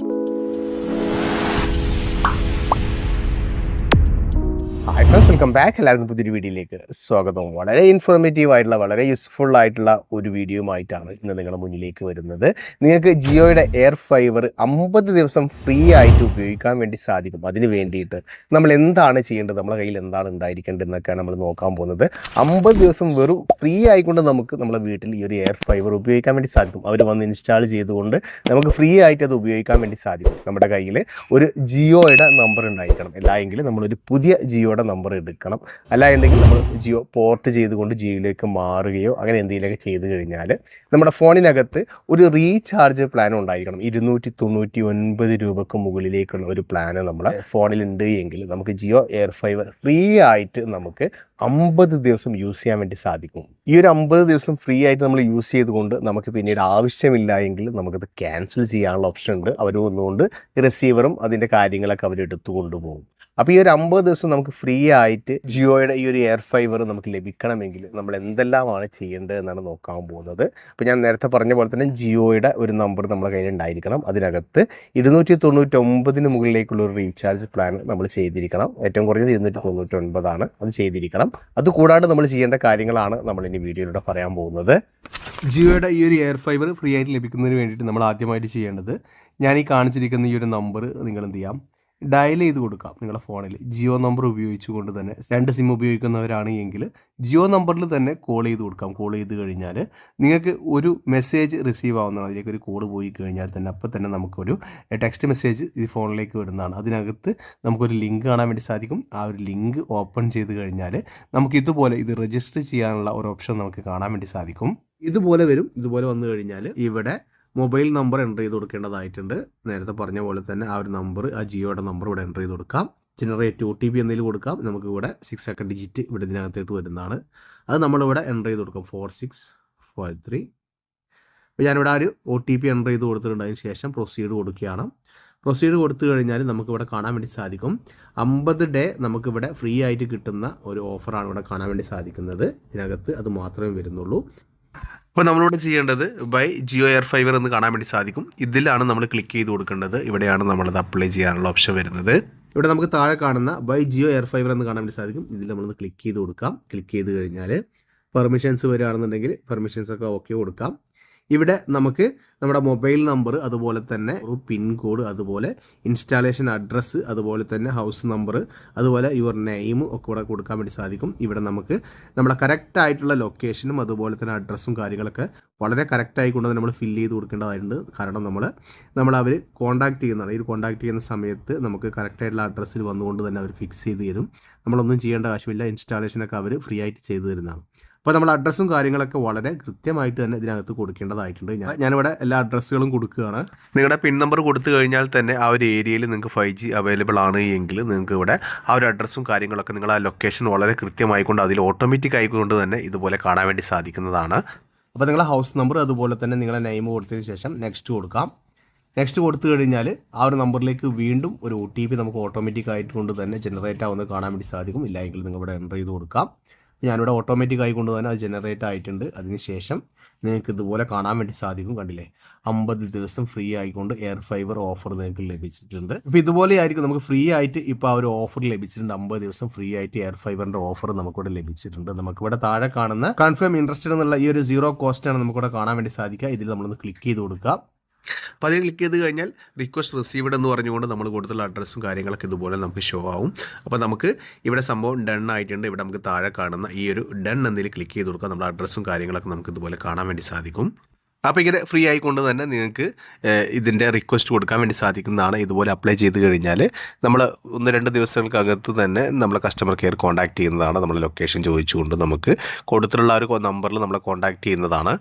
you friends welcome back എല്ലാവർക്കും പുതിയൊരു വീഡിയോയിലേക്ക് സ്വാഗതം. വളരെ ഇൻഫോർമേറ്റീവ് ആയിട്ടുള്ള വളരെ യൂസ്ഫുൾ ആയിട്ടുള്ള ഒരു വീഡിയോയുമായിട്ടാണ് ഇന്ന് നിങ്ങളുടെ മുന്നിലേക്ക് വരുന്നത്. നിങ്ങൾക്ക് ജിയോയുടെ എയർ ഫൈബർ അമ്പത് ദിവസം ഫ്രീ ആയിട്ട് ഉപയോഗിക്കാൻ വേണ്ടി സാധിക്കും. അതിന് വേണ്ടിയിട്ട് നമ്മൾ എന്താണ് ചെയ്യേണ്ടത്? നമ്മുടെ കയ്യിൽ എന്താണ് ഉണ്ടായിരിക്കേണ്ടത് എന്നൊക്കെയാണ് നമ്മൾ നോക്കാൻ പോകുന്നത്. അമ്പത് ദിവസം വെറും ഫ്രീ ആയിക്കൊണ്ട് നമുക്ക് നമ്മുടെ വീട്ടിൽ ഈ ഒരു എയർ ഫൈബർ ഉപയോഗിക്കാൻ വേണ്ടി സാധിക്കും. അവർ വന്ന് ഇൻസ്റ്റാൾ ചെയ്തുകൊണ്ട് നമുക്ക് ഫ്രീ ആയിട്ട് അത് ഉപയോഗിക്കാൻ വേണ്ടി സാധിക്കും. നമ്മുടെ കയ്യിൽ ഒരു ജിയോയുടെ നമ്പർ ഉണ്ടായിരിക്കണം. അല്ല എങ്കിൽ നമ്മളൊരു പുതിയ ജിയോയുടെ നമ്പർ എടുക്കണം. അല്ല എന്നുണ്ടെങ്കിൽ നമ്മൾ ജിയോ പോർട്ട് ചെയ്തുകൊണ്ട് ജിയോയിലേക്ക് മാറുകയോ അങ്ങനെ എന്തെങ്കിലുമൊക്കെ ചെയ്ത് കഴിഞ്ഞാൽ നമ്മുടെ ഫോണിനകത്ത് ഒരു റീചാർജ് പ്ലാൻ ഉണ്ടായിരിക്കണം. ഇരുന്നൂറ്റി തൊണ്ണൂറ്റി ഒൻപത് രൂപക്ക് മുകളിലേക്കുള്ള ഒരു പ്ലാൻ നമ്മുടെ ഫോണിൽ ഉണ്ട് എങ്കിൽ നമുക്ക് ജിയോ എയർ ഫൈവർ ഫ്രീ ആയിട്ട് നമുക്ക് അമ്പത് ദിവസം യൂസ് ചെയ്യാൻ വേണ്ടി സാധിക്കും. ഈ ഒരു അമ്പത് ദിവസം ഫ്രീ ആയിട്ട് നമ്മൾ യൂസ് ചെയ്തുകൊണ്ട് നമുക്ക് പിന്നീട് ആവശ്യമില്ല എങ്കിൽ നമുക്കത് ക്യാൻസൽ ചെയ്യാനുള്ള ഓപ്ഷൻ ഉണ്ട്. അവർ വന്നുകൊണ്ട് റിസീവറും അതിന്റെ കാര്യങ്ങളൊക്കെ അവർ എടുത്തു കൊണ്ടുപോകും അപ്പോൾ ഈ ഒരു അമ്പത് ദിവസം നമുക്ക് ഫ്രീ ആയിട്ട് ജിയോയുടെ ഈ ഒരു എയർ ഫൈബർ നമുക്ക് ലഭിക്കണമെങ്കിൽ നമ്മൾ എന്തെല്ലാമാണ് ചെയ്യേണ്ടത് എന്നാണ് നോക്കാൻ പോകുന്നത്. അപ്പോൾ ഞാൻ നേരത്തെ പറഞ്ഞ പോലെ തന്നെ ജിയോയുടെ ഒരു നമ്പർ നമ്മുടെ കയ്യിൽ ഉണ്ടായിരിക്കണം. അതിനകത്ത് ഇരുന്നൂറ്റി തൊണ്ണൂറ്റി ഒമ്പതിന് മുകളിലേക്കുള്ള ഒരു റീചാർജ് പ്ലാൻ നമ്മൾ ചെയ്തിരിക്കണം. ഏറ്റവും കുറഞ്ഞത് ഇരുന്നൂറ്റി തൊണ്ണൂറ്റി ഒൻപതാണ് അത് ചെയ്തിരിക്കണം. അതുകൂടാണ്ട് നമ്മൾ ചെയ്യേണ്ട കാര്യങ്ങളാണ് നമ്മൾ ഇനി വീഡിയോയിലൂടെ പറയാൻ പോകുന്നത്. ജിയോയുടെ ഈ ഒരു എയർ ഫൈബർ ഫ്രീ ആയിട്ട് ലഭിക്കുന്നതിന് വേണ്ടിയിട്ട് നമ്മൾ ആദ്യമായിട്ട് ചെയ്യേണ്ടത് ഞാൻ ഈ കാണിച്ചിരിക്കുന്ന ഈ ഒരു നമ്പർ നിങ്ങൾ എന്ത് ചെയ്യാം? ഡയൽ ചെയ്ത് കൊടുക്കാം നിങ്ങളുടെ ഫോണിൽ. ജിയോ നമ്പർ ഉപയോഗിച്ചുകൊണ്ട് തന്നെ രണ്ട് സിം ഉപയോഗിക്കുന്നവരാണ് എങ്കിൽ ജിയോ നമ്പറിൽ തന്നെ കോൾ ചെയ്ത് കൊടുക്കാം. കോൾ ചെയ്ത് കഴിഞ്ഞാൽ നിങ്ങൾക്ക് ഒരു മെസ്സേജ് റിസീവ് ആവുന്നതാണ്. അതിലേക്ക് ഒരു കോൾ പോയി കഴിഞ്ഞാൽ തന്നെ അപ്പോൾ തന്നെ നമുക്കൊരു ടെക്സ്റ്റ് മെസ്സേജ് ഈ ഫോണിലേക്ക് വരുന്നതാണ്. അതിനകത്ത് നമുക്കൊരു ലിങ്ക് കാണാൻ വേണ്ടി സാധിക്കും. ആ ഒരു ലിങ്ക് ഓപ്പൺ ചെയ്ത് കഴിഞ്ഞാൽ നമുക്ക് ഇതുപോലെ ഇത് രജിസ്റ്റർ ചെയ്യാനുള്ള ഒരു ഓപ്ഷൻ നമുക്ക് കാണാൻ വേണ്ടി സാധിക്കും. ഇതുപോലെ വരും. ഇതുപോലെ വന്നു കഴിഞ്ഞാൽ ഇവിടെ മൊബൈൽ നമ്പർ എന്റർ ചെയ്ത് കൊടുക്കേണ്ടതായിട്ടുണ്ട്. നേരത്തെ പറഞ്ഞ പോലെ തന്നെ ആ ഒരു നമ്പർ ആ ജിയോയുടെ നമ്പർ ഇവിടെ എന്റർ ചെയ്ത് കൊടുക്കാം. ജനറേറ്റ് ഒ ടി പി എന്തെങ്കിലും കൊടുക്കാം. നമുക്ക് ഇവിടെ സിക്സ് സെക്കൻഡ് ഡിജിറ്റ് ഇവിടെ ഇതിനകത്തേക്ക് വരുന്നതാണ്. അത് നമ്മളിവിടെ എന്റർ ചെയ്ത് കൊടുക്കാം. ഫോർ സിക്സ് ഫൈവ് ത്രീ അപ്പോൾ ഞാനിവിടെ ആ ഒരു ഒ ടി പി എന്റർ ചെയ്ത് കൊടുത്തിട്ടുണ്ട്. ശേഷം പ്രൊസീഡ് കൊടുക്കുകയാണ്. പ്രൊസീഡ് കൊടുത്തു കഴിഞ്ഞാൽ നമുക്കിവിടെ കാണാൻ വേണ്ടി സാധിക്കും. അമ്പത് ഡേ നമുക്കിവിടെ ഫ്രീ ആയിട്ട് കിട്ടുന്ന ഒരു ഓഫറാണ് ഇവിടെ കാണാൻ വേണ്ടി സാധിക്കുന്നത്. ഇതിനകത്ത് അത് മാത്രമേ വരുന്നുള്ളൂ. അപ്പോൾ നമ്മളിവിടെ ചെയ്യേണ്ടത് ബൈ ജിയോ എയർ ഫൈബർ എന്ന് കാണാൻ വേണ്ടി സാധിക്കും. ഇതിലാണ് നമ്മൾ ക്ലിക്ക് ചെയ്ത് കൊടുക്കേണ്ടത്. ഇവിടെയാണ് നമ്മളത് അപ്ലൈ ചെയ്യാനുള്ള ഓപ്ഷൻ വരുന്നത്. ഇവിടെ നമുക്ക് താഴെ കാണുന്ന ബൈ ജിയോ എയർ ഫൈബർ എന്ന് കാണാൻ വേണ്ടി സാധിക്കും. ഇതിൽ നമ്മളൊന്ന് ക്ലിക്ക് ചെയ്ത് കൊടുക്കാം. ക്ലിക്ക് ചെയ്ത് കഴിഞ്ഞാൽ പെർമിഷൻസ് വരികയാണെന്നുണ്ടെങ്കിൽ പെർമിഷൻസ് ഒക്കെ ഓക്കെ കൊടുക്കാം. ഇവിടെ നമുക്ക് നമ്മുടെ മൊബൈൽ നമ്പർ അതുപോലെ തന്നെ ഒരു പിൻ കോഡ് അതുപോലെ ഇൻസ്റ്റാളേഷൻ അഡ്രസ്സ് അതുപോലെ തന്നെ ഹൗസ് നമ്പർ അതുപോലെ യുവർ നെയിം ഒക്കെ ഇവിടെ കൊടുക്കാൻ വേണ്ടി സാധിക്കും. ഇവിടെ നമുക്ക് നമ്മുടെ കറക്റ്റ് ആയിട്ടുള്ള ലൊക്കേഷനും അതുപോലെ തന്നെ അഡ്രസ്സും കാര്യങ്ങളൊക്കെ വളരെ കറക്റ്റായി കൊണ്ടുവന്ന് നമ്മൾ ഫില്ല് ചെയ്ത് കൊടുക്കേണ്ടതായിട്ടുണ്ട്. കാരണം നമ്മൾ നമ്മൾ അവർ കോൺടാക്ട് ചെയ്യുന്നതാണ്. ഈ കോൺടാക്ട് ചെയ്യുന്ന സമയത്ത് നമുക്ക് കറക്റ്റായിട്ടുള്ള അഡ്രസ്സിൽ വന്നുകൊണ്ട് തന്നെ അവർ ഫിക്സ് ചെയ്ത് തരും. നമ്മളൊന്നും ചെയ്യേണ്ട ആവശ്യമില്ല. ഇൻസ്റ്റാളേഷനൊക്കെ അവർ ഫ്രീ ആയിട്ട് ചെയ്തു തരുന്നതാണ്. അപ്പോൾ നമ്മൾ അഡ്രസ്സും കാര്യങ്ങളൊക്കെ വളരെ കൃത്യമായിട്ട് തന്നെ ഇതിനകത്ത് കൊടുക്കേണ്ടതായിട്ടുണ്ട്. ഞാൻ ഞാനിവിടെ എല്ലാ അഡ്രസ്സുകളും കൊടുക്കുകയാണ്. നിങ്ങളുടെ പിൻ നമ്പർ കൊടുത്തു കഴിഞ്ഞാൽ തന്നെ ആ ഒരു ഏരിയയിൽ നിങ്ങൾക്ക് ഫൈവ് ജി അവൈലബിൾ ആണ് എങ്കിൽ നിങ്ങൾക്ക് ഇവിടെ ആ ഒരു അഡ്രസ്സും കാര്യങ്ങളൊക്കെ നിങ്ങൾ ആ ലൊക്കേഷൻ വളരെ കൃത്യമായിക്കൊണ്ട് അതിൽ ഓട്ടോമാറ്റിക് ആയിക്കൊണ്ട് തന്നെ ഇതുപോലെ കാണാൻ വേണ്ടി സാധിക്കുന്നതാണ്. അപ്പോൾ നിങ്ങളെ ഹൗസ് നമ്പർ അതുപോലെ തന്നെ നിങ്ങളെ നെയിം കൊടുത്തതിന് ശേഷം നെക്സ്റ്റ് കൊടുക്കാം. നെക്സ്റ്റ് കൊടുത്തു കഴിഞ്ഞാൽ ആ ഒരു നമ്പറിലേക്ക് വീണ്ടും ഒരു ഒ ടി പി നമുക്ക് ഓട്ടോമാറ്റിക് ആയിട്ട് കൊണ്ട് തന്നെ ജനറേറ്റ് ആവുന്നത് കാണാൻ വേണ്ടി സാധിക്കും. ഇല്ലെങ്കിൽ നിങ്ങൾ ഇവിടെ എന്റർ ചെയ്ത് കൊടുക്കാം. ഞാനിവിടെ ഓട്ടോമാറ്റിക് ആയിക്കൊണ്ട് തന്നെ അത് ജനറേറ്റ് ആയിട്ടുണ്ട്. അതിനുശേഷം നിങ്ങൾക്ക് ഇതുപോലെ കാണാൻ വേണ്ടി സാധിക്കും കണ്ടില്ലേ? അമ്പത് ദിവസം ഫ്രീ ആയിക്കൊണ്ട് എയർ ഫൈബർ ഓഫർ നിങ്ങൾക്ക് ലഭിച്ചിട്ടുണ്ട്. അപ്പോൾ ഇതുപോലെ ആയിരിക്കും നമുക്ക് ഫ്രീ ആയിട്ട് ഇപ്പോൾ ആ ഒരു ഓഫർ ലഭിച്ചിട്ടുണ്ട്. അമ്പത് ദിവസം ഫ്രീ ആയിട്ട് എയർ ഫൈബറിന്റെ ഓഫർ നമുക്കിവിടെ ലഭിച്ചിട്ടുണ്ട്. നമുക്കിവിടെ താഴെ കാണുന്ന കൺഫേം ഇൻട്രസ്റ്റഡ് എന്നുള്ള ഈ ഒരു സീറോ കോസ്റ്റ് ആണ് നമുക്കിവിടെ കാണാൻ വേണ്ടി സാധിക്കുക. ഇതിൽ നമ്മളൊന്ന് ക്ലിക്ക് ചെയ്ത് കൊടുക്കുക അപ്പോൾ അതിൽ ക്ലിക്ക് ചെയ്ത് കഴിഞ്ഞാൽ റിക്വസ്റ്റ് റിസീവ്ഡ് എന്ന് പറഞ്ഞുകൊണ്ട് നമ്മൾ കൊടുത്തുള്ള അഡ്രസ്സും കാര്യങ്ങളൊക്കെ ഇതുപോലെ നമുക്ക് ഷോ ആവും. അപ്പോൾ നമുക്ക് ഇവിടെ സംഭവം ഡൺ ആയിട്ടുണ്ട്. ഇവിടെ നമുക്ക് താഴെ കാണുന്ന ഈ ഒരു ഡൺ എന്നതിൽ ക്ലിക്ക് ചെയ്ത് കൊടുക്കുക നമ്മുടെ അഡ്രസ്സും കാര്യങ്ങളൊക്കെ നമുക്ക് ഇതുപോലെ കാണാൻ വേണ്ടി സാധിക്കും. അപ്പോൾ ഇങ്ങനെ ഫ്രീ ആയിക്കൊണ്ട് തന്നെ നിങ്ങൾക്ക് ഇതിന്റെ റിക്വസ്റ്റ് കൊടുക്കാൻ വേണ്ടി സാധിക്കുന്നതാണ്. ഇതുപോലെ അപ്ലൈ ചെയ്ത് കഴിഞ്ഞാൽ നമ്മൾ ഒന്ന് രണ്ട് ദിവസങ്ങൾക്കകത്ത് തന്നെ നമ്മൾ കസ്റ്റമർ കെയർ കോൺടാക്ട് ചെയ്യുന്നതാണ്. നമ്മൾ ലൊക്കേഷൻ ചോദിച്ചുകൊണ്ട് നമുക്ക് കൊടുത്തിട്ടുള്ള ഒരു നമ്പറിൽ നമ്മളെ കോൺടാക്ട് ചെയ്യുന്നതാണ്.